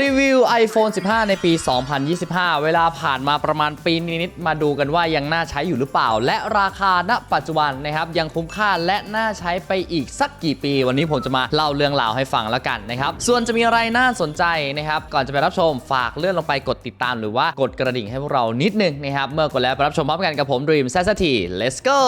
รีวิว iPhone 15 ในปี 2025 เวลาผ่านมาประมาณปีนิดๆมาดูกันว่ายังน่าใช้อยู่หรือเปล่า และราคาณปัจจุบันนะครับยังคุ้มค่าและน่าใช้ไปอีกสักกี่ปี วันนี้ผมจะมาเล่าเรื่องราวให้ฟังแล้วกันนะครับ ส่วนจะมีอะไรน่าสนใจนะครับ ก่อนจะไปรับชมฝากเลื่อนลงไปกดติดตามหรือว่ากดกระดิ่งให้พวกเรานิดนึงนะครับ เมื่อกดแล้วไปรับชมพร้อมกันกับผม Dream s a s a t y let's go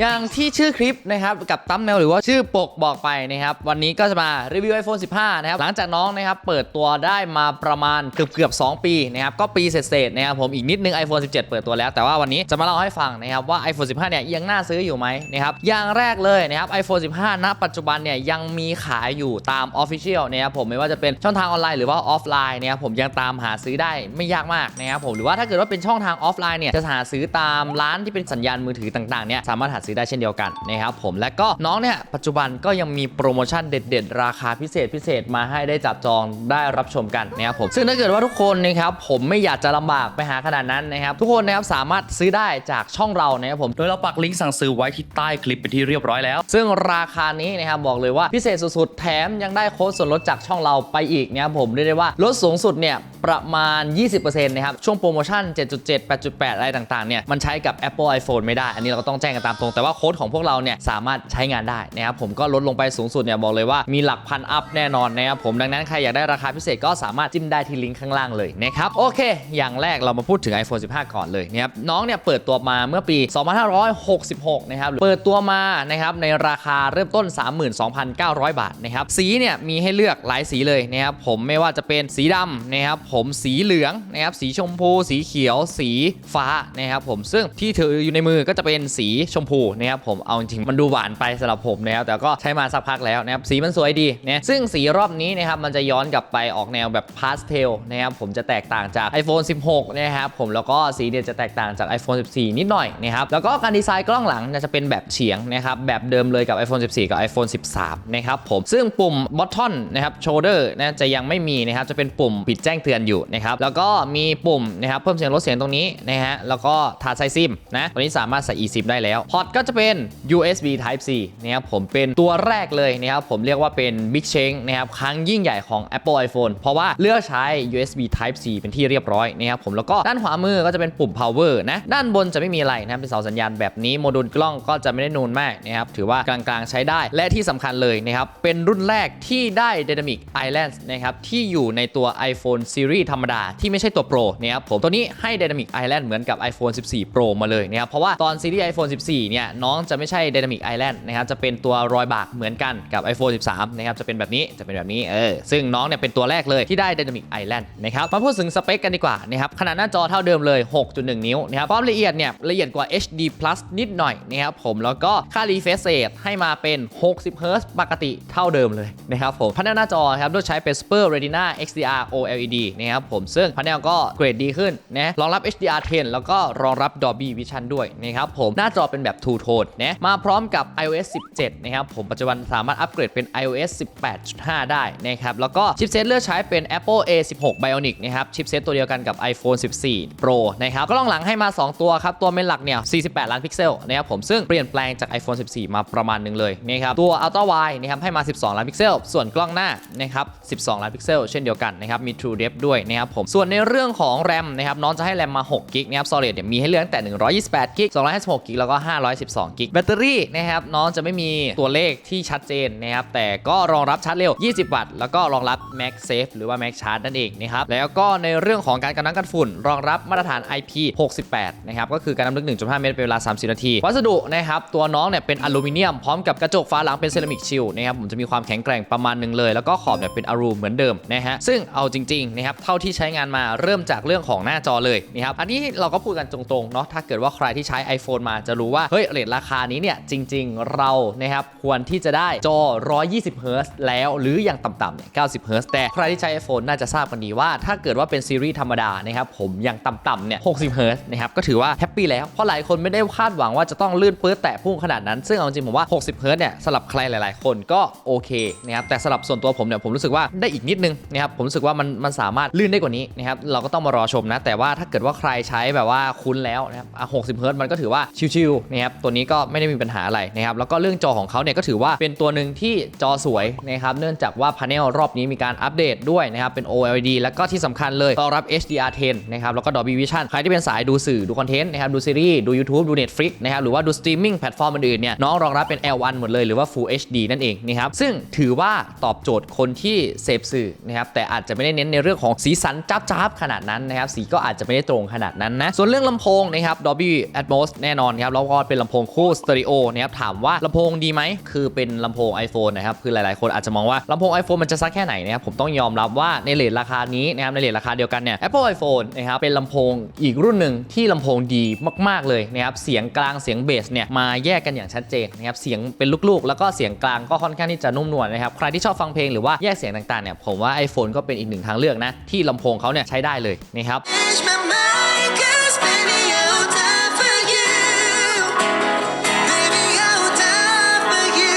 อย่างที่ชื่อคลิปนะครับกับตั้มแนวหรือว่าชื่อปกบอกไปนะครับวันนี้ก็จะมารีวิว iPhone 15 นะครับหลังจากน้องนะครับเปิดตัวได้มาประมาณเกือบเกือบ2ปีนะครับก็ปีเศษๆนะครับผมอีกนิดนึง iPhone 17 เปิดตัวแล้ว แต่ว่าวันนี้จะมาเล่าให้ฟังนะครับว่า iPhone 15 เนี่ยยังน่าซื้ออยู่ไหมนะครับอย่างแรกเลยนะครับ iPhone 15 ณ ปัจจุบันเนี่ยยังมีขายอยู่ตาม Official นะครับผมไม่ว่าจะเป็นช่องทางออนไลน์หรือว่าออฟไลน์นะครับผมยังตามหาซื้อได้ไม่ยากมากนะครับผมหรือว่าถ้าเกิดว่าเป็นช่องทางออฟไลน์เนี่ยจะหาซื้อตามร้านที่เป็นสัญญาณมือถือต่างๆเนี่ยสามารถหาซื้อได้เช่นเดียวกันนะครับผมและก็น้องเนี่ยปัจจุบันก็ยังมีโปรโมชั่นเด็ด ๆ ราคาพิเศษพิเศษมาให้ได้จับจองได้รับชมกันนะครับผมซึ่งถ้าเกิดว่าทุกคนนะครับผมไม่อยากจะลำบากไปหาขนาดนั้นนะครับทุกคนนะครับสามารถซื้อได้จากช่องเรานะครับผมโดยเราปักลิงก์สั่งซื้อไว้ที่ใต้คลิปเป็นที่เรียบร้อยแล้ว ซึ่งราคานี้นะครับบอกเลยว่าพิเศษสุดๆแถมยังได้โค้ดส่วนลดจากช่องเราไปอีกนะครับผมเรียกได้ว่าลดสูงสุดเนี่ย ประมาณ 20%นะครับ ช่วงโปรโมชั่น 7.7 8.8 อะไรต่างๆ เนี่ย มันใช้กับ Apple iPhone ไม่ได้ อันนี้เราก็ต้องแจ้งกันตามตรง แต่ว่าโค้ดของพวกเราเนี่ยสามารถใช้งานได้นะครับ ผมก็ลดลงไปสูงสุดเนี่ยบอกเลยว่ามีหลักพันอัพแน่นอนนะครับผม ดังนั้นใครอยากได้ราคาพิเศษก็สามารถจิ้มได้ที่ลิงก์ข้างล่างเลยนะครับ โอเค อย่างแรกเรามาพูดถึง iPhone 15 ก่อนเลยนะครับ น้องเนี่ยเปิดตัวมาเมื่อปี 2566 นะครับ เปิดตัวมานะครับในราคาเริ่มต้น 32,900 บาทนะครับ สีเนี่ยมีให้เลือกหลายสีเลยนะครับ ผมไม่ว่าจะเป็นสีดำนะครับผมสีเหลืองนะครับสีชมพู สีเขียว สีฟ้านะครับผมซึ่งที่ถืออยู่ในมือก็จะเป็นสีชมพูนะครับผมเอาจริงมันดูหวานไปสำหรับผมนะครับแต่ก็ใช้มาสักพักแล้วนะครับสีมันสวยดีนะซึ่งสีรอบนี้นะครับมันจะย้อนกลับไปออกแนวแบบพาสเทลนะครับผมจะแตกต่างจาก iPhone 16 นะครับผมแล้วก็สีเนี่ยจะแตกต่างจาก iPhone 14 นิดหน่อยนะครับแล้วก็การดีไซน์กล้องหลังจะเป็นแบบเฉียงนะครับแบบเดิมเลยกับ iPhone 14 กับ iPhone 13 นะครับผมซึ่งปุ่ม button นะครับ shoulder นะจะยังไม่มีนะครับจะเป็นปุ่มปิดแจ้งเตือนอยู่นะครับแล้วก็มีปุ่มนะครับเพิ่มเสียงลดเสียงตรงนี้นะฮะแล้วก็ถาดใส่ซิมนะตัวนี้สามารถใส่ eSIM ได้แล้วพอร์ตก็จะเป็น USB Type C นะครับผมเป็นตัวแรกเลยนะครับผมเรียกว่าเป็น Big Change นะครับครั้งยิ่งใหญ่ของ Apple iPhone เพราะว่าเลือกใช้ USB Type C เป็นที่เรียบร้อยนะครับผมแล้วก็ด้านขวามือก็จะเป็นปุ่ม power นะด้านบนจะไม่มีอะไรนะรเป็นเสาสัญญาณแบบนี้โมดูลกล้องก็จะไม่ได้นูนมากนะครับถือว่ากลางๆใช้ได้และที่สำคัญเลยนะครับเป็นรุ่นแรกที่ได้ Dynamic Island นะครับที่อยู่ในตัว iPhone Series ธรรมดาที่ไม่ใช่ตัว Pro นะครับผมตัวนี้ให้ Dynamic Island เหมือนกับ iPhone 14 Pro มาเลยนะครับเพราะว่าตอนซีรีส์ iPhone 14 เนี่ยน้องจะไม่ใช่ Dynamic Island นะครับจะเป็นตัวรอยบากเหมือนกันกับ iPhone 13 นะครับจะเป็นแบบนี้จะเป็นแบบนี้เออซึ่งน้องเนี่ยเป็นตัวแรกเลยที่ได้ Dynamic Island นะครับมาพูดถึงสเปคกันดีกว่านะครับขนาดหน้าจอเท่าเดิมเลย 6.1 นิ้วนะครับความละเอียดเนี่ยละเอียดกว่า HD Plus นิดหน่อยนะครับผมแล้วก็ค่า refresh rate ให้มาเป็น60 Hz ปกติเท่าเดิมเลยนะครับผมพันหน้าจอครับด้วยใช้เป็น Super Retina XDR OLED นะครับผมซึ่งพันก็เกรดดีขึ้นนะรองรับ HDR 10 แล้วก็รองรับ Dolby Vision ด้วยนะครับผมหน้าจอเป็นแบบ Two Tone นะมาพร้อมกับ iOS 17 นะครับผมปัจจุบันสามารถอัปเกรดเป็น iOS 18.5 ได้นะครับแล้วก็ชิปเซตเลือกใช้เป็น Apple A16 Bionic นะครับชิปเซตตัวเดียวกันกับ iPhone 14 Pro นะครับกล้องหลังให้มา 2 ตัวครับ ตัวเมนหลักเนี่ย 48 ล้านพิกเซลนะครับผมซึ่งเปลี่ยนแปลงจาก iPhone 14 มาประมาณหนึงเลยนะครับตัว Ultra Wide นะครับให้มา 12 ล้านพิกเซล ส่วนกล้องหน้านะครับ 12 ล้านพิกเซล เช่นเดียวกันนะครับมี True Depth ด้วยนะครับผมส่วนในเรื่องของ RAM นะครับน้องจะให้ RAM มา6กิกนะครับ Solid เนี่ยมีให้เลือกตั้งแต่ 128กิก256กิกแล้วก็ 512กิกแบตเตอรี่นะครับน้องจะไม่มีตัวเลขที่ชัดเจนนะครับแต่ก็รองรับชาร์จเร็ว 20 วัตต์แล้วก็รองรับ Max Safe หรือว่า Max Charge นั่นเองนะครับแล้วก็ในเรื่องของการกันน้ำกันฝุ่น รองรับมาตรฐาน IP 68นะครับก็คือการน้ำลึก 1.5 เมตรเป็นเวลา 30 นาที วัสดุนะครับตัวน้องเนี่ยเป็นอลูมิเนียมพร้อมกับกระจกฝาหลังเป็นเซรามิกชิลนะครับผมจะมีความแข็งแกร่งประมาณหนึงเลย แล้วก็ขอบเนี่ยเป็นอลูเหมือนเดิมนะฮะซึ่งเอาจริงๆนะครับเท่าที่ใช้งานมาเริ่มจากเรื่องของหน้าจอเลยนะครับอันนี้เราก็พูดกันตรงๆเนาะถ้าเกิดว่าใครที่ใช้ iPhone มาจะรู้ว่าเฮ้ยเรทราคานี้เนี่ยจริง ๆ เรานะครับควรที่จะได้จอ 120 Hz แล้วหรืออย่างต่ำๆเนี่ย 90 Hz แต่ใครที่ใช้ iPhone น่าจะทราบกันดีว่า ถ้าเกิดว่าเป็นซีรีส์ธรรมดานะครับผมอย่างต่ำๆเนี่ย 60 Hz นะครับก็ถือว่าแฮปปี้แล้ว เพราะหลายคนไม่ได้คาดหวังว่าจะต้องลื่นปื๊ดแตะพุ่งขนาดนั้น ซึ่งเอาจริงผมว่า 60 Hz เนี่ยสำหรับใครหลาย ๆ คนก็โอเคนะครับแต่สำหรับส่วนตัวผมเนี่ยผมรู้สึกว่าได้อีกนิดนึงนะครับผมรู้สึกว่ามันมันสามารถลื่นได้กว่านี้นะครับเราก็ต้องมารอชมนะ แต่ว่าถ้าเกิดว่าใครใช้แบบว่าคุ้นแล้วนะครับอะ60 Hz มันก็ถือว่าชิวๆนะครับตัวนี้ก็ไม่ได้มีปัญหาอะไรนะครับแล้วก็เรื่องจอของเขาเนี่ยก็ถือว่าเป็นตัวหนึ่งที่จอสวยนะครับเนื่องจากว่าพาเนลรอบนี้มีการอัปเดตด้วยนะครับเป็น OLED แล้วก็ที่สำคัญเลยรองรับ HDR10 นะครับแล้วก็ Dolby Vision ใครที่เป็นสายดูสื่อดูคอนเทนต์นะครับดูซีรีส์ดู YouTube ดู Netflix นะครับหรือว่าดูสตรีมมิ่งแพลตฟอร์มอื่นๆเนี่ยน้องรองรับเป็น L1 หมดเลยหรือว่า Full HD นั่นเองนะครับซึ่งถือว่าตอบโจทย์คนที่เสพสื่อนะครับแต่อาจจะไม่ได้เน้นในเรื่องของสีสันจ้าบๆขนาดนั้นนะครับสีก็อาจจะไม่ได้ตรงขนาดนั้นนะส่วนเรื่องลำโพงนะครับ Dolby Atmos แน่นอนครับแล้วก็เป็นลำโพงคู่สเตอริโอนะครับถามว่าลำโพงดีไหมคือเป็นลำโพง iPhone นะครับคือหลายๆ คนอาจจะมองว่าลำโพง iPhone มันจะซักแค่ไหนนะครับผมต้องยอมรับว่าในเลทราคานี้นะครับในเลทราคาเดียวกันเนี่ย Apple iPhone นะครับเป็นลำโพงอีกรุ่นหนึ่งที่ลำโพงดีมาก ๆเลยนะครับเสียงกลางเสียงเบสเนี่ยมาแยกกันอย่างชัดเจนนะครับเสียงเป็นลูกๆ แล้วก็เสียงกลางก็ค่อนข้างที่จะนุ่มนวลนะครับใครที่ชอบฟังเพลงหรือว่าแยกเสียงต่างๆเนี่ยผมว่า iPhone ก็เป็นอีกหนึ่งทางเลือกนะที่ลำโพงเขาเนี่ยใช้ได้เลยนะครับ Change my mind, 'cause baby, I'll die for you. Baby, I'll die for you,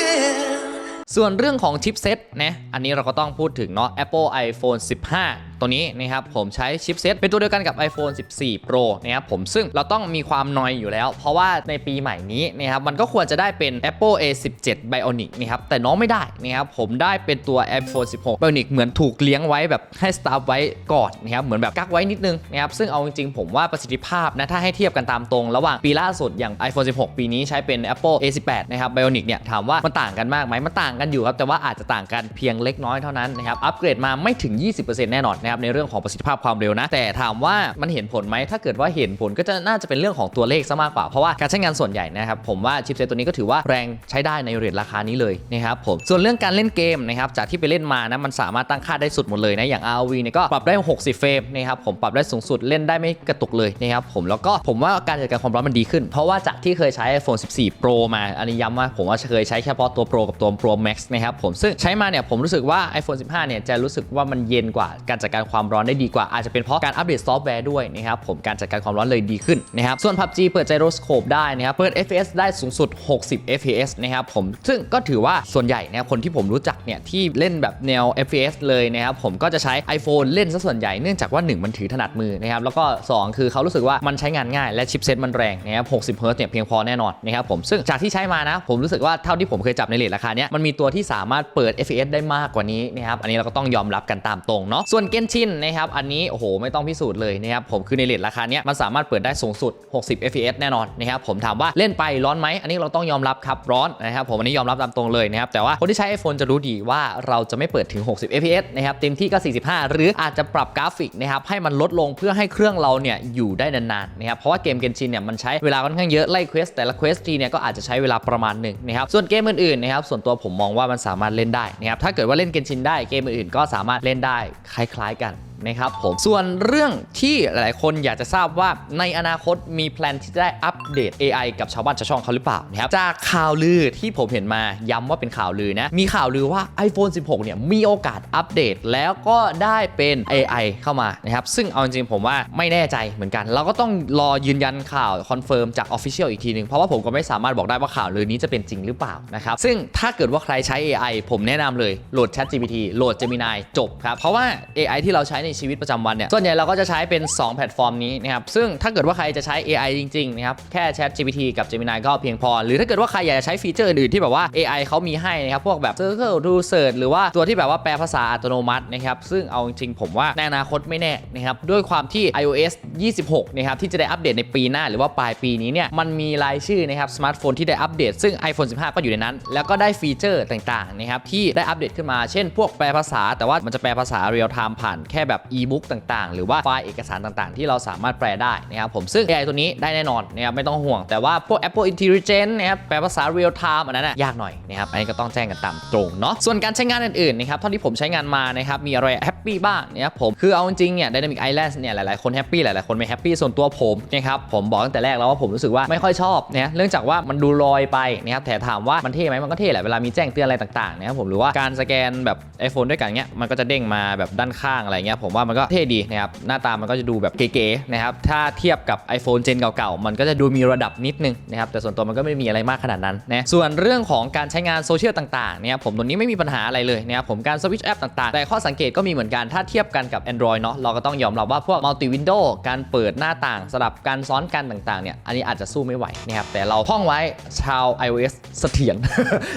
yeah. ส่วนเรื่องของชิปเซ็ตนะ อันนี้เราก็ต้องพูดถึงเนาะ Apple iPhone 15 ตัวนี้นะครับผมใช้ชิปเซ็ตเป็นตัวเดียวกันกับ iPhone 14 Pro นะครับผมซึ่งเราต้องมีความนอยอยู่แล้ว เพราะว่าในปีใหม่นี้นะครับมันก็ควรจะได้เป็น Apple A17 Bionic นะครับแต่น้องไม่ได้นะครับผมได้เป็นตัว iPhone 16 Bionic เหมือนถูกเลี้ยงไว้แบบให้สตาร์ฟไว้ก่อนนะครับเหมือนแบบกักไว้นิดนึงนะครับซึ่งเอาจริงๆผมว่าประสิทธิภาพนะถ้าให้เทียบกันตามตรง ระหว่างปีล่าสุดอย่าง iPhone 16 ปีนี้ใช้เป็น Apple A18 นะครับ Bionic เนี่ยถามว่ามันต่างกันมากไหมมันต่างกันอยู่ครับแต่ว่าอาจจะต่างกันเพียงเล็กน้อยเท่านั้นนะครับอัปเกรดมาไม่ถึง 20%แน่นอนนะครับในเรื่องของประสิทธิภาพความเร็วนะ แต่ถามว่ามันเห็นผลไหมถ้าเกิดว่าเห็นผลก็จะน่าจะเป็นเรื่องของตัวเลขซะมากกว่า เพราะว่าการใช้งานส่วนใหญ่นะครับผมว่าชิปเซตตัวนี้ก็ถือว่าแรงใช้ได้ในเรทราคานี้เลยนะครับผมส่วนเรื่องการเล่นเกมนะครับจากที่ไปเล่นมานะมันสามารถตั้งค่าได้สุดหมดเลยนะอย่าง ROV เนี่ยก็ปรับได้ 60 เฟรมนะครับผมปรับได้สูงสุดเล่นได้ไม่กระตุกเลยนะครับผมแล้วก็ผมว่าการจัดการความร้อนมันดีขึ้น เพราะว่าจากที่เคยใช้ iPhone 14 Pro มาอันนี้ย้ำว่าผมว่าเคยใช้เฉพาะตัว Pro กับตัว Pro Max นะครับผมซึ่งใช้มาเนี่ยผมรู้สึกว่า iPhone 15 เนี่ยจะรู้สึกว่ามันเย็นกว่าการจัดการความร้อนได้ดีกว่าอาจจะเป็นเพราะการอัปเดตซอฟต์แวร์ด้วยนะครับผมการจัดการความร้อนเลยดีขึ้นนะครับส่วน PUBG เปิด gyroscope ได้นะครับเปิด FPS ได้สูงสุด 60 FPS นะครับผมซึ่งก็ถือว่าส่วนใหญ่นะครับคนที่ผมรู้จักเนี่ยที่เล่นแบบแนว FPS เลยนะครับผมก็จะใช้ iPhone เล่นซะส่วนใหญ่เนื่องจากว่า 1 มันถือถนัดมือนะครับแล้วก็ 2 คือเขารู้สึกว่ามันใช้งานง่ายและชิปเซ็ตมันแรงนะครับ60 Hz เนี่ยเพียงพอแน่นอนนะครับผมซึ่งจากที่ใช้มานะผมรู้สึกว่าเท่าที่ผมเคยจับในเลทราคาเนี้ยมันมีตัวที่สามารถเปิด FPS ได้มากกว่านี้นะครับอันนี้เราก็ต้องยอมรับกันตามตรงเนาะส่วนเกนชินนะครับอันนี้โอ้โหไม่ต้องพิสูจน์เลยนะครับผมคือในเลทราคาเนี้ยมันสามารถเปิดได้สูงสุด 60 fps แน่นอนนะครับผมถามว่าเล่นไปร้อนไหมอันนี้เราต้องยอมรับครับร้อนนะครับผมอันนี้ยอมรับตามตรงเลยนะครับแต่ว่าคนที่ใช้ iPhone จะรู้ดีว่าเราจะไม่เปิดถึง 60 fps นะครับเต็มที่ก็ 45 หรืออาจจะปรับกราฟิกนะครับให้มันลดลงเพื่อให้เครื่องเราเนี่ยอยู่ได้นานๆนะครับเพราะว่าเกมเกนชินเนี่ยมันใช้เวลาค่อนข้างเยอะไล่เควสแต่ละเควสทีเนี่ยก็อาจจะใช้เวลาประมาณหนึ่งนะครับส่วนเกมอื่นๆนะครับส่วนตัวผมมองว่ามันสามารถเล่นได้นะครับถ้าเกิดว่าเล่นเกนชินได้เกมอื่นๆก็สามารถเล่นได้คล้ายๆกั นะครับผมส่วนเรื่องที่หลายคนอยากจะทราบว่าในอนาคตมีแพลนที่จะได้อัปเดต AI กับชาวบ้านชาวช่องเขาหรือเปล่านะครับจากข่าวลือที่ผมเห็นมาย้ำว่าเป็นข่าวลือนะมีข่าวลือว่า iPhone 16 เนี่ยมีโอกาสอัปเดต แล้วก็ได้เป็น AI เข้ามานะครับซึ่งเอาจริงๆผมว่าไม่แน่ใจเหมือนกัน เราก็ต้องรอยืนยันข่าวคอนเฟิร์มจาก Official อีกทีหนึ่งเพราะว่าผมก็ไม่สามารถบอกได้ว่าข่าวลือนี้จะเป็นจริงหรือเปล่านะครับซึ่งถ้าเกิดว่าใครใช้ AI ผมแนะนำเลยโหลด ChatGPT โหลด Gemini จบครับเพราะว่า AI ที่เราใช้ในชีวิตประจำวันเนี่ยส่วนใหญ่เราก็จะใช้เป็น 2 แพลตฟอร์มนี้นะครับซึ่งถ้าเกิดว่าใครจะใช้ AI จริงๆนะครับแค่ Chat GPT กับ Gemini ก็เพียงพอ หรือถ้าเกิดว่าใครอยากจะใช้ฟีเจอร์อื่นๆที่แบบว่า AI เขามีให้นะครับพวกแบบ Circle to Search หรือว่าตัวที่แบบว่าแปลภาษาอัตโนมัตินะครับซึ่งเอาจริงๆผมว่าในอนาคตไม่แน่นะครับด้วยความที่ iOS 26นะครับที่จะได้อัปเดตในปีหน้าหรือว่าปลายปีนี้เนี่ยมันมีรายชื่อนะครับสมาร์ทโฟนที่ได้อัปเดตซึ่ง iPhone 15 ก็อยู่ในนั้น แล้วก็ได้ฟีเจอร์ต่างๆนะครับที่ได้อัปเดตขึ้นมาเช่น พวกแปลภาษา แต่ว่ามันจะแปลภาษาเรียลไทม์ผ่านแค่แบบอีบุ๊กต่างๆ หรือว่าไฟล์เอกสารต่างๆ ที่เราสามารถแปลได้นะครับผมซึ่ง AI ตัวนี้ได้แน่นอนนะครับไม่ต้องห่วงแต่ว่าพวก Apple Intelligence นะครับแปลภาษา real time อันนั้นนะยากหน่อยนะครับอันนี้ก็ต้องแจ้งกันตามตรงเนาะส่วนการใช้งานอื่นๆนะครับเท่าที่ผมใช้งานมานะครับมีอะไรแฮปปี้บ้างนะครับผมคือเอาจริงๆเนี่ย Dynamic Island เนี่ยหลายๆคนแฮปปี้หลายๆคนไม่แฮปปี้ส่วนตัวผมนะครับผมบอกตั้งแต่แรกแล้วว่าผมรู้สึกว่าไม่ค่อยชอบนะเนื่องจากว่ามันดูลอยไปนะครับแต่ถามว่ามันเท่ไหมมันก็เท่แหละเวลามีแจ้งเตือนอะไรต่างๆนะครับผมหรือว่าการสแกนแบบ iPhone ด้วยกันเงี้ยมันก็จะเด้งมาแบบด้านข้างอะไรเงี้ยผมว่ามันก็เท่ดีนะครับหน้าตามันก็จะดูแบบเก๋ๆนะครับถ้าเทียบกับ iPhone เจนเก่าๆมันก็จะดูมีระดับนิดนึงนะครับแต่ส่วนตัวมันก็ไม่มีอะไรมากขนาดนั้นนะส่วนเรื่องของการใช้งานโซเชียลต่างๆเนี่ยผมตัวนี้ไม่มีปัญหาอะไรเลยนะครับผมการสวิตช์แอปต่างๆ แต่ข้อสังเกตก็มีเหมือนกันถ้าเทียบกันกับ Android เนาะเราก็ต้องยอมรับว่าพวก multi window การเปิดหน้าต่างสลับการซ้อนกันต่างๆเนี่ยอันนี้อาจจะสู้ไม่ไหวนะครับแต่เราท่องไว้ชาว iOS เสถียร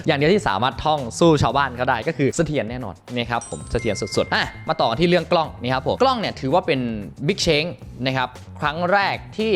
อย่างเดียวที่สามารถท่องสู้ชาวบ้านเขาได้ก็คือเสถียรแน่นอนนะครับผมเสถียรสุดๆอะมาต่อที่เรื่องกล้องนี่ครับผมกล้องเนี่ยถือว่าเป็นบิ๊กเชงนะครับครั้งแรกที่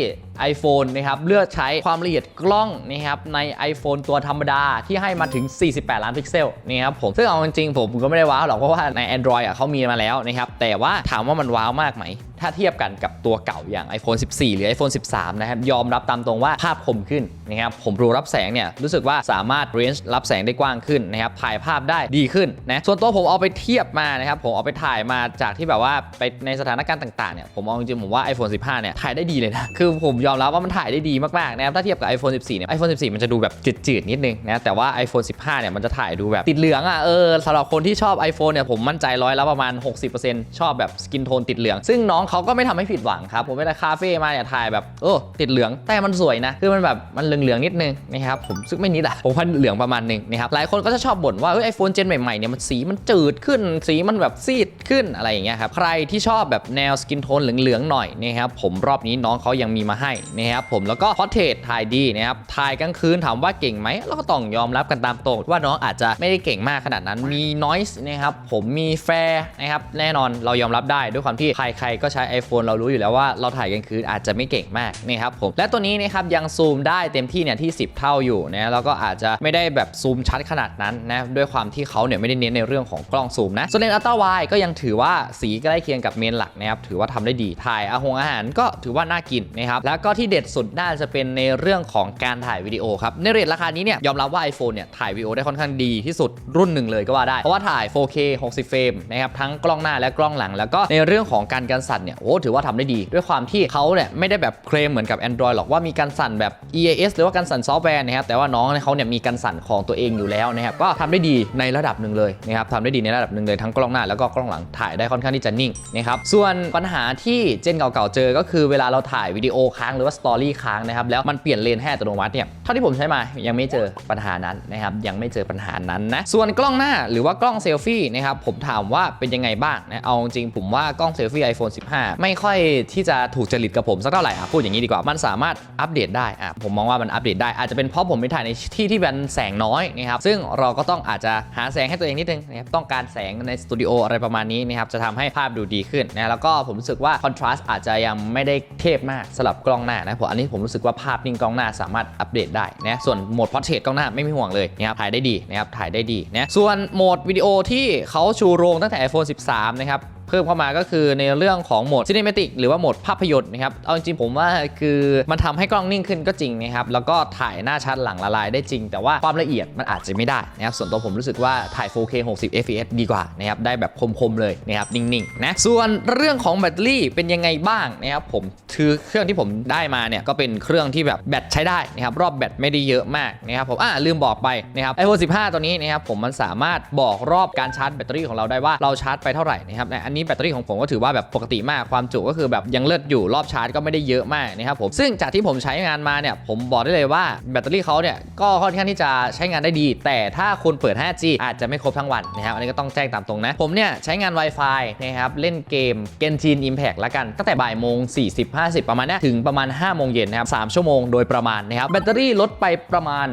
iPhone นะครับเลือกใช้ความละเอียดกล้องนะครับใน iPhone ตัวธรรมดาที่ให้มาถึง 48 ล้านพิกเซลนี่ครับผมซึ่งเอาจริงๆผมก็ไม่ได้ว้าวหรอกเพราะว่าใน Android อะเขามีมาแล้วนะครับแต่ว่าถามว่ามันว้าวมากไหม ถ้าเทียบกันกับตัวเก่าอย่าง iPhone 14 หรือ iPhone 13 นะครับยอมรับตามตรงว่าภาพคมขึ้นนะครับผมรูรับแสงเนี่ยรู้สึกว่าสามารถ range รับแสงได้กว้างขึ้นนะครับถ่ายภาพได้ดีขึ้นนะส่วนตัวผมเอาไปเทียบมานะครับผมเอาไปถ่ายมาจากที่แบบว่าไปในสถานการณ์ต่างๆเนี่ยผมเอาจริงๆผมว่า iPhone 15 เนี่ยถ่ายได้ดีเลยนะคือผมยอมรับว่ามันถ่ายได้ดีมากๆนะครับถ้าเทียบกับ iPhone 14เนี่ย iPhone 14 มันจะดูแบบจืดๆนิดนึงนะแต่ว่า iPhone 15 เนี่ยมันจะถ่ายดูแบบติดเหลืองอะเออสำหรับคนที่ชอบ iPhone เนี่ยผมมั่นใจร้อยแล้วประมาณ 60%ชอบแบบสกินโทนติดเหลือง ซึ่งน้องเขาก็ไม่ทำให้ผิดหวังครับผมไปคาเฟ่มาเนี่ยถ่ายแบบเออติดเหลืองแต่มันสวยนะคือมันแบบมันเหลืองๆนิดนึงนะครับผมซึ่งไม่นิดอะผมว่าเหลืองประมาณนึงนะครับหลายคนก็จะชอบบ่นว่าเออไอโฟนเจนใหม่ๆเนี่ยมันสีมันจืดขึ้น สีมันแบบซีดขึ้นอะไรอย่างเงี้ยครับใครที่ชอบแบบแนวสกินโทนเหลืองๆหน่อยนะครับผมรอบนี้น้องเขายังมีมาให้นะครับผมแล้วก็พอเทสถ่ายดีนะครับถ่ายกลางคืนถามว่าเก่งไหมเราก็ต้องยอมรับกันตามตรงว่าน้องอาจจะไม่ได้เก่งมากขนาดนั้นมี noise นะครับผมมีแฟร์นะครับแน่นอนเรายอมรับได้ด้วยความที่ใครๆก็ใช้ iPhone เรารู้อยู่แล้วว่าเราถ่ายกลางคืนอาจจะไม่เก่งมากนี่ครับผมและตัวนี้นะครับยังซูมได้เต็มที่เนี่ยที่ 10 เท่าอยู่นะแล้วก็อาจจะไม่ได้แบบซูมชัดขนาดนั้นนะด้วยความที่เขาเนี่ยไม่ได้เน้นในเรื่องของกล้องซูมนะส่วนเลนส์อัลตร้าไวก็ยังถือว่าสีใกล้เคียงกับเมนหลักนะครับถือว่าทำได้ดีถ่ายอาหงอาหารก็ถือว่าน่ากินนะครับแล้วก็ที่เด็ดสุดน่าจะเป็นในเรื่องของการถ่ายวิดีโอครับ ในเรทราคานี้เนี่ยยอมรับว่า iPhone เนี่ยถ่ายวิดีโอได้ค่อนข้างดีที่สุดรุ่นหนึ่งเลยก็ว่าได้ เพราะว่าถ่าย 4K 60 เฟรมนะครับทั้งกล้องหน้าและกล้องหลัง แล้วก็ในเรื่องของการกันสั่นเนี่ยโอ้ถือว่าทำได้ดี ด้วยความที่เขาเนี่ยไม่ได้แบบเคลมเหมือนกับ Android หรอกว่ามีการสั่นแบบ EAS หรือว่าการสั่นซอฟต์แวร์นะครับแต่ว่าน้องเขาเนี่ยมีการสั่นของตัวเองอยู่แล้วนะครับก็ทำได้ดีในระดับหนึ่งเลยนะครับทำได้ดีในระดับหนึ่งเลยทั้งกล้องหน้าแล้วก็กล้องหลังถ่ายได้ค่อนข้างที่จะนิ่งนะครับส่วนปัญหาที่เจนเก่าๆเจอก็คือเวลาเราถ่ายวิดีโอค้างหรือว่าสตอรี่ค้างนะครับแล้วมันเปลี่ยนเลนให้อัตโนมัติเนี่ยเท่าที่ผมใช้มายังไม่เจอปัญหานั้นนะครับยังไม่เจอปัญหานั้นนะส่วนกล้องหน้าหรือว่ากล้องเซลฟี่นะครับผมถามว่าเป็นยังไงบ้างนะเอาจริงผมว่ากล้องเซลฟี่ iPhone 15 ไม่ค่อยที่จะถูกจริตกับผมสักเท่าไหร่อะพูดอย่างนี้ดีกว่ามันสามารถอัปเดตได้อะผมมองว่ามันอัปเดตได้อาจจะเป็นเพราะผมไปถ่ายในที่ที่มันแสงน้อยนะครับซึ่งเราก็ต้องอาจจะหาแสงให้ตัวเองนิดนึงนะครับต้องการแสงในสตูดิโออะไรประมาณนี้นะครับจะทำให้ภาพดูดีขึ้นนะแล้วก็ผมรู้สึกว่าคอนทราสต์อาจจะยังไม่ได้เทพมากสำหรับกล้องหน้านะผมอันนี้ผมรู้สึกว่าภาพนิ่งกล้องหน้าสามารถอัปเดตได้นะส่วนโหมดพอร์เทรตกล้องหน้าไม่มีห่วงเลยนะครับถ่ายได้ดีนะครับถ่ายได้ดีนะส่วนโหมดวิดีโอที่เขาชูโรงตั้งแต่ iPhone 13 นะครับ เพิ่มเข้ามาก็คือในเรื่องของโหมด Cinematic หรือว่าโหมดภาพยนตร์นะครับเอาจริงๆผมว่าคือมันทำให้กล้องนิ่งขึ้นก็จริงนะครับแล้วก็ถ่ายหน้าชัดหลังละลายได้จริง แต่ว่าความละเอียดมันอาจจะไม่ได้นะครับส่วนตัวผมรู้สึกว่าถ่าย 4K 60 fps ดีกว่านะครับได้แบบคมๆเลยนะครับนิ่งๆนะส่วนเรื่องของแบตเตอรี่เป็นยังไงบ้างนะครับผมคือเครื่องที่ผมได้มาเนี่ยก็เป็นเครื่องที่แบบแบตใช้ได้นะครับรอบแบตไม่ได้เยอะมากนะครับผมอ่าลืมบอกไปนะครับ iPhone 15 ตัวนี้นะครับผมมันสามารถบอกรอบการชาร์จแบตเตอรี่ของเราได้ว่าเราชาร์จไปเท่าไหร่นะครับอันนี้แบตเตอรี่ของผมก็ถือว่าแบบปกติมากความจุก็คือแบบยังเลิศอยู่รอบชาร์จก็ไม่ได้เยอะมากนะครับผมซึ่งจากที่ผมใช้งานมาเนี่ยผมบอกได้เลยว่าแบตเตอรี่เขาเนี่ยก็ค่อนข้างที่จะใช้งานได้ดี แต่ถ้าคุณเปิด 5G อาจจะไม่ครบทั้งวันนะครับอันนี้ก็ต้องแจ้งตามตรงนะ ผมเนี่ยใช้งาน Wi-Fi นะครับเล่นเกม Genshin Impact ละกันตั้งแต่บ่ายโมง 40 50 ประมาณนี้ถึงประมาณ 5 โมงเย็นนะครับ 3 ชั่วโมงโดยประมาณนะครับแบตเตอรี่ลดไปประมาณ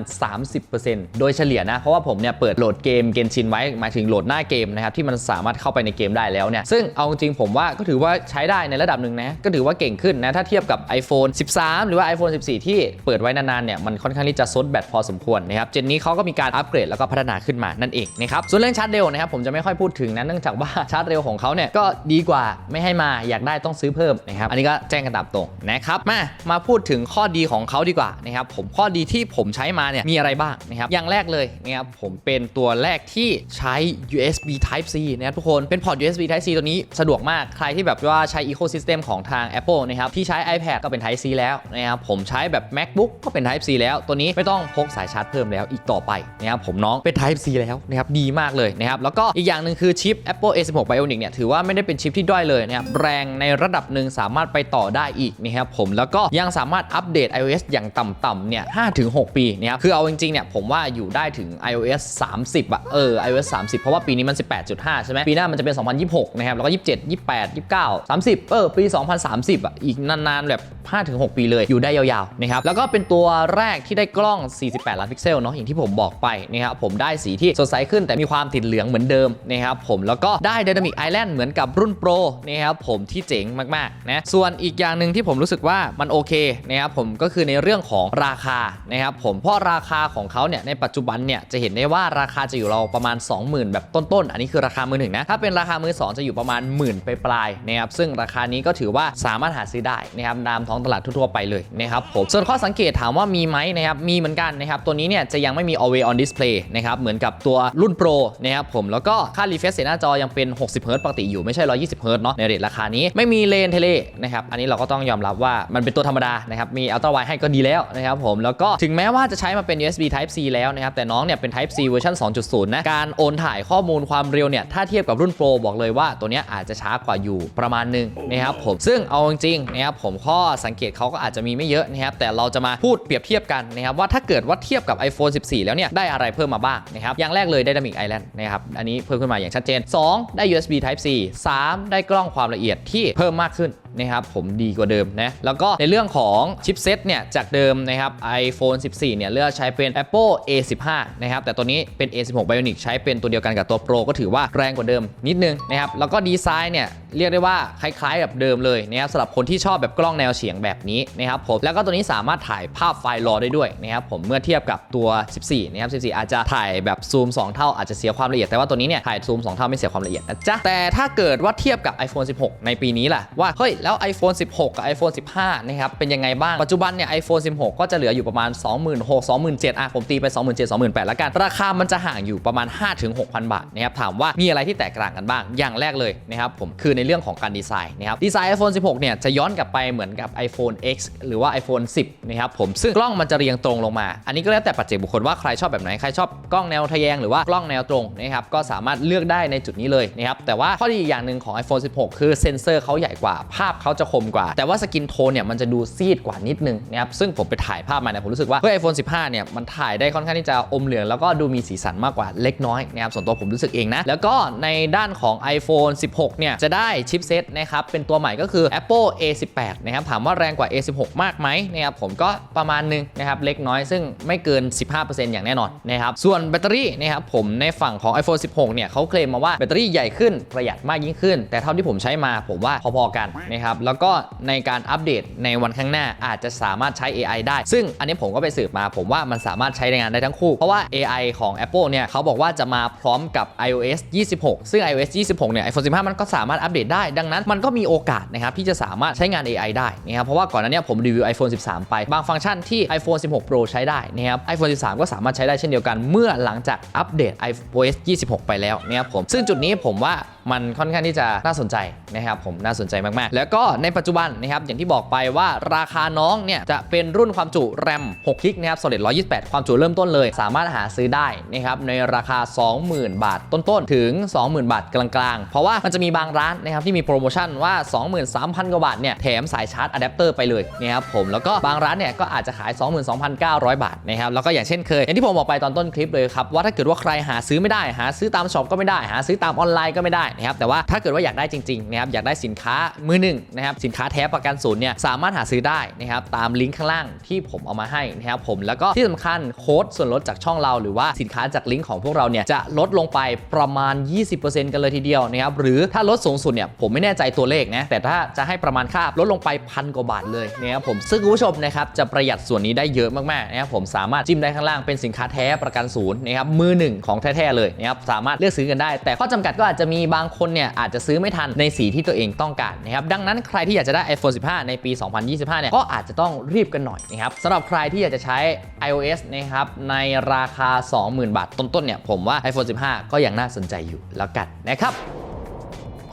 30%โดยเฉลี่ยนะ เพราะว่าผมเนี่ยเปิดโหลดเกม Genshin ไว้หมายถึงโหลดหน้าเกมนะครับที่มันสามารถเข้าไปในเกมได้แล้วเนี่ยซึ่ึ่งเอาจริงผมว่าก็ถือว่าใช้ได้ในระดับหนึ่งนะ ก็ถือว่าเก่งขึ้นนะ ถ้าเทียบกับ iPhone 13 หรือว่า iPhone 14 ที่เปิดไว้นานๆเนี่ยมันค่อนข้างที่จะซดแบตพอสมควรนะครับเจนนี้เขาก็มีการอัปเกรดแล้วก็พัฒนาขึ้นมานั่นเองนะครับส่วนเรื่องชาร์จเร็วนะครับผมจะไม่ค่อยพูดถึงนะเนื่องจากว่าชาร์จเร็วของเขาเนี่ยก็ดีกว่าไม่ให้มาอยากได้ต้องซื้อเพิ่มนะครับอันนี้ก็แจ้งกันตามตรงนะครับมามาพูดถึงข้อดีของเขาดีกว่านะครับผมข้อดีที่ผมใช้มาเนี่ยมีอะไรบ้างนะครับอย่างแรกเลยนะครับผมเป็นตัวแรกที่ใช้ USB Type C นะครับทุกคนเป็นพอร์ต USB Type C ตัวนี้นี้สะดวกมากใครที่แบบว่าใช้ Ecosystem ของทาง Apple นะครับที่ใช้ iPad ก็เป็น Type C แล้วนะครับผมใช้แบบ MacBook ก็เป็น Type C แล้ว ตัวนี้ไม่ต้องพกสายชาร์จเพิ่มแล้วอีกต่อไปนะครับผมน้องเป็น Type C แล้วนะครับดีมากเลยนะครับแล้วก็อีกอย่างหนึ่งคือชิป Apple A16 Bionic เนี่ยถือว่าไม่ได้เป็นชิปที่ด้อยเลยนะครับแรงในระดับหนึ่งสามารถไปต่อได้อีกนะครับผมแล้วก็ยังสามารถอัปเดต iOS อย่างต่ำๆเนี่ย5-6 ปีนะครับคือเอาจริงๆเนี่ยผมว่าอยู่ได้ถึง iOS 30อะเออ iOS 30 เพราะว่าปีนี้มัน 18.5 ใช่ไหมปีหน้ามันจะเป็น 2026 นะครับแล้วก็ 27 28 29 30 เออ ปี 2030 อะ อีกนานๆ แบบ 5-6 ปีเลย อยู่ได้ยาวๆ นะครับ แล้วก็เป็นตัวแรกที่ได้กล้อง 48 ล้านพิกเซลเนาะ อย่างที่ผมบอกไปนะครับ ผมได้สีที่สดใสขึ้นแต่มีความติดเหลืองเหมือนเดิมนะครับผม แล้วก็ได้ Dynamic Island เหมือนกับรุ่น Pro นะครับผมที่เจ๋งมากๆ นะ ส่วนอีกอย่างหนึ่งที่ผมรู้สึกว่ามันโอเคนะครับผมก็คือในเรื่องของราคานะครับผม เพราะราคาของเขาเนี่ยในปัจจุบันเนี่ยจะเห็นได้ว่าราคาจะอยู่เราประมาณ 20,000 แบบต้นๆ อันนี้คือราคามือหนึ่งนะ ถ้าเป็นราคามือสองจะอยู่ประมาณหมื่นไปปลายนะครับซึ่งราคานี้ก็ถือว่าสามารถหาซื้อได้นะครับตามท้องตลาดทั่วๆไปเลยนะครับผมส่วนข้อสังเกตถามว่ามีไหมนะครับมีเหมือนกันนะครับตัวนี้เนี่ยจะยังไม่มี always on display นะครับเหมือนกับตัวรุ่น Pro นะครับผมแล้วก็ค่า refresh หน้าจอยังเป็น 60 Hz ปกติอยู่ไม่ใช่ 120 Hz เนาะในเรทราคานี้ไม่มีเลนเทเลนะครับอันนี้เราก็ต้องยอมรับว่ามันเป็นตัวธรรมดานะครับมี ultra wide ให้ก็ดีแล้วนะครับผมแล้วก็ถึงแม้ว่าจะใช้มาเป็น USB Type C แล้วนะครับแต่น้องเนี่ยเป็น Type C เวอร์ชัน2.0นะการโอนถ่ายข้อมูลความเร็วเนี่ยถ้าเทียบกับรุ่น Pro บอกเลยว่าตัวนี้อาจจะช้ากว่าอยู่ประมาณหนึงนะครับผมซึ่งเอาจริงๆนะครับผมข้อสังเกตเขาก็อาจจะมีไม่เยอะนะครับแต่เราจะมาพูดเปรียบเทียบกันนะครับว่าถ้าเกิดว่าเทียบกับ iPhone 14 แล้วเนี่ยได้อะไรเพิ่มมาบ้างนะครับอย่างแรกเลย Dynamic Island นะครับอันนี้เพิ่มขึ้นมาอย่างชัดเจน 2 ได้ USB Type C 3 ได้กล้องความละเอียดที่เพิ่มมากขึ้นนะครับผมดีกว่าเดิมนะแล้วก็ในเรื่องของชิปเซตเนี่ยจากเดิมนะครับ iPhone 14 เนี่ยเลือกใช้เป็น Apple A15 นะครับแต่ตัวนี้เป็น A16 Bionic ใช้เป็นตัวเดียวกันกับตัว Pro ก็ถือว่าแรงกว่าเดิมนิดนึงนะครับแล้วก็ดีไซน์เนี่ยเรียกได้ว่าคล้ายๆกับเดิมเลยนะครับสำหรับคนที่ชอบแบบกล้องแนวเฉียงแบบนี้นะครับผมแล้วก็ตัวนี้สามารถถ่ายภาพไฟล์รอได้ด้วยนะครับผมเมื่อเทียบกับตัว 14 นะครับ 14 อาจจะถ่ายแบบซูม 2 เท่าอาจจะเสียความละเอียดแต่ว่าตัวนี้เนี่ยถ่ายซูม 2 เท่าไม่เสียความละเอียดนะจ๊ะแต่ถ้าเกิดว่าเทียบกับ iPhone 16 ในปีนี้ล่ะว่าเฮ้ยแล้ว iPhone 16 กับ iPhone 15 นะครับเป็นยังไงบ้างปัจจุบันเนี่ย iPhone 16 ก็จะเหลืออยู่ประมาณ 26,000 27,000อะผมตีไป 27,000 28,000แล้วกันราคามันจะห่างอยู่ประมาณ 5-6,000 บาทนะครับถามว่ามีอะไรที่แตกต่างกันบ้างอย่างแรกเลยนะครับผมคือในเรื่องของการดีไซน์นะครับดีไซน์ iPhone 16 เนี่ยจะย้อนกลับไปเหมือนกับ iPhone X หรือว่า iPhone 10 นะครับผมซึ่งกล้องมันจะเรียงตรงลงมา อันนี้ก็แล้วแต่ปัจเจกบุคคลว่าใครชอบแบบไหน ใครชอบกล้องแนวทะแยงหรือว่ากล้องแนวตรงนะครับก็สามารถเลือกได้ในจุดนี้เลยนะครับแต่ว่าข้อดีอีกอย่างหนึ่งของ iPhone 16 คือเซ็นเซอร์เขาใหญ่กว่าภาพเขาจะคมกว่า แต่ว่าสกินโทนเนี่ยมันจะดูซีดกว่านิดนึงนะครับซึ่งผมไปถ่ายภาพมาเนี่ยผมรู้สึกว่าเฮ้ย iPhone 15 เนี่ยมันถ่ายได้ค่อนข้างที่จะอมเหลืองแล้วก็ดูมีสีสันมากกว่าเล็กน้อยนะครับส่วนตัวผมรู้สึกเองนะแล้วก็ในด้านของ iPhone 16 เนี่ยจะได้ชิปเซตนะครับเป็นตัวใหม่ก็คือ Apple A18 นะครับถามว่าแรงกว่า A16 มากไหมนะครับผมก็ประมาณนึงนะครับเล็กน้อยซึ่งไม่เกิน 15%อย่างแน่นอนนะครับส่วนแบตเตอรี่นะครับผมในฝั่งของ iPhone 16 เนี่ยเขาเคลมมาว่าแบตเตอรี่ใหญ่ขึ้นประหยัดมากยิ่งขึ้น แต่เท่าที่ผมใช้มาผมว่าพอๆกันนะครับแล้วก็ในการอัปเดตในวันข้างหน้าอาจจะสามารถใช้ AI ได้ ซึ่งอันนี้ผมก็ไปสืบมาผมว่ามันสามารถใช้ในงานได้ทั้งคู่ เพราะว่า AI ของ Apple เนี่ยเขาบอกว่าจะมาพร้อมกับ iOS 26 ซึ่ง iOS 26 เนี่ย iPhone 15 มันก็สามารถอัปเดตได้ ดังนั้นมันก็มีโอกาสนะครับที่จะสามารถใช้งาน AI ได้นะครับเพราะว่าก่อนหน้านี้ผมรีวิว iPhone 13 ไป บางฟังก์ชันที่ iPhone 16 Pro ใช้ได้นะครับ iPhone 13 ก็สามารถใช้ได้เช่นเดียวกัน เมื่อหลังจากอัปเดต iOS 26 ไปแล้วนะครับผมซึ่งจุดนี้ผมว่า มันค่อนข้างที่จะน่าสนใจนะครับผมน่าสนใจมากๆ แล้วก็ในปัจจุบันนะครับอย่างที่บอกไปว่าราคาน้องเนี่ยจะเป็นรุ่นความจุ RAM 6กิกนะครับ Solid 128 ความจุเริ่มต้นเลย สามารถหาซื้อได้นะครับในราคา 20,000 บาทต้นๆ ถึง 20,000 บาทกลางๆ เพราะว่ามันจะมีบางร้านนะครับที่มีโปรโมชั่นว่า 23,000 กว่าบาทเนี่ยแถมสายชาร์จอะแดปเตอร์ไปเลยนะครับผมแล้วก็บางร้านเนี่ยก็อาจจะขาย 22,900 บาทนะครับแล้วก็อย่างเช่นเคยอย่างที่ผมบอกไปตอนต้นคลิปเลยครับว่าถ้าเกิดว่าใครหาซื้อไม่ได้หาซื้อตามช็อปก็ไม่ได้หาซื้อตามออนไลน์ก็ไม่ได้นะครับแต่ว่าถ้าเกิดว่าอยากได้จริงๆนะครับอยากได้สินค้ามือหนึ่งนะครับสินค้าแท้ประกันศูนย์เนี่ยสามารถหาซื้อได้นะครับตามลิงก์ข้างล่างที่ผมเอามาให้นะครับผมแล้วก็ที่สำคัญโค้ดส่วนลดจากช่องเรา หรือว่าสินค้าจากลิงก์ของพวกเราเนี่ยจะลดลงไปประมาณ 20%กันเลยทีเดียวนะครับหรือถ้าลดสูงสุดเนี่ยผมไม่แน่ใจตัวเลขนะแต่ถ้าจะให้ประมาณค่าลดลงไปพันกว่าบาทเลยนะครับผมซึ่งคุณผู้ชมนะครับจะประหยัดส่วนนี้ได้เยอะมากๆนะครับผมสามารถจิ้มได้ข้างล่างเป็นสินค้าแท้ประกันศูนย์นะครับมือหนึ่งของแท้ๆเลยนะครับสามารถเลือกซื้อกันได้ แต่ข้อจำกัดก็อาจจะมีบางคนเนี่ยอาจจะซื้อไม่ทันในสีที่ตัวเองต้องการนะครับดังนั้นใครที่อยากจะได้ iPhone 15 ในปี 2025 เนี่ยก็อาจจะต้องรีบกันหน่อยนะครับสำหรับใครที่อยากจะใช้ iOS นะครับในราคา 20,000 บาทต้นๆเนี่ยผมว่า iPhone 15 ก็ยังน่าสนใจอยู่แล้วกันนะครับ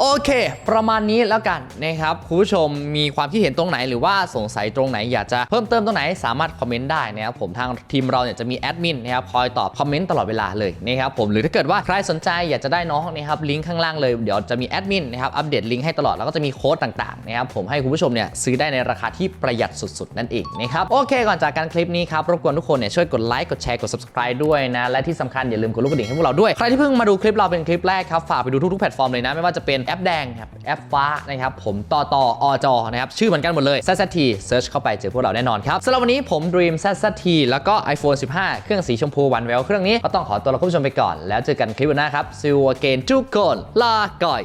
โอเค ประมาณนี้แล้วกันนะครับคุณผู้ชมมีความคิดเห็นตรงไหนหรือว่าสงสัยตรงไหนอยากจะเพิ่มเติมตรงไหนสามารถคอมเมนต์ได้นะครับผมทางทีมเราเนี่ยจะมีแอดมินนะครับคอยตอบคอมเมนต์ตลอดเวลาเลยนะครับผมหรือถ้าเกิดว่าใครสนใจอยากจะได้น้องนะครับลิงก์ข้างล่างเลยเดี๋ยวจะมีแอดมินนะครับอัปเดตลิงก์ให้ตลอดแล้วก็จะมีโค้ดต่างๆนะครับผมให้คุณผู้ชมเนี่ยซื้อได้ในราคาที่ประหยัดสุดๆ นั่นเองนะครับโอเค ก่อนจากการคลิปนี้ครับรบกวนทุกคนเนี่ยช่วยกดไลค์กดแชร์กด subscribe ด้วยนะและที่สำคัญอย่าลืมกดลูกกระดิ่งให้พวกเราด้วยใครที่เพิ่งมาดูคลิปเราเป็นคลิปแรกครับฝากไปดูทุกๆแพลตฟอร์มเลยนะไม่ว่าจะเป็นแอปแดงครับแอปฟ้านะครับผมต่อต่ออจอนะครับชื่อเหมือนกันหมดเลย ZZT search เข้าไปเจอพวกเราแน่นอนครับสำหรับวันนี้ผม Dream ZZT แล้วก็ iPhone 15 เครื่องสีชมพูวันแววเครื่องนี้ก็ต้องขอตัวลาคุณผู้ชมไปก่อน แล้วเจอกันคลิปหน้าครับ See you again ทุกคนลาก่อย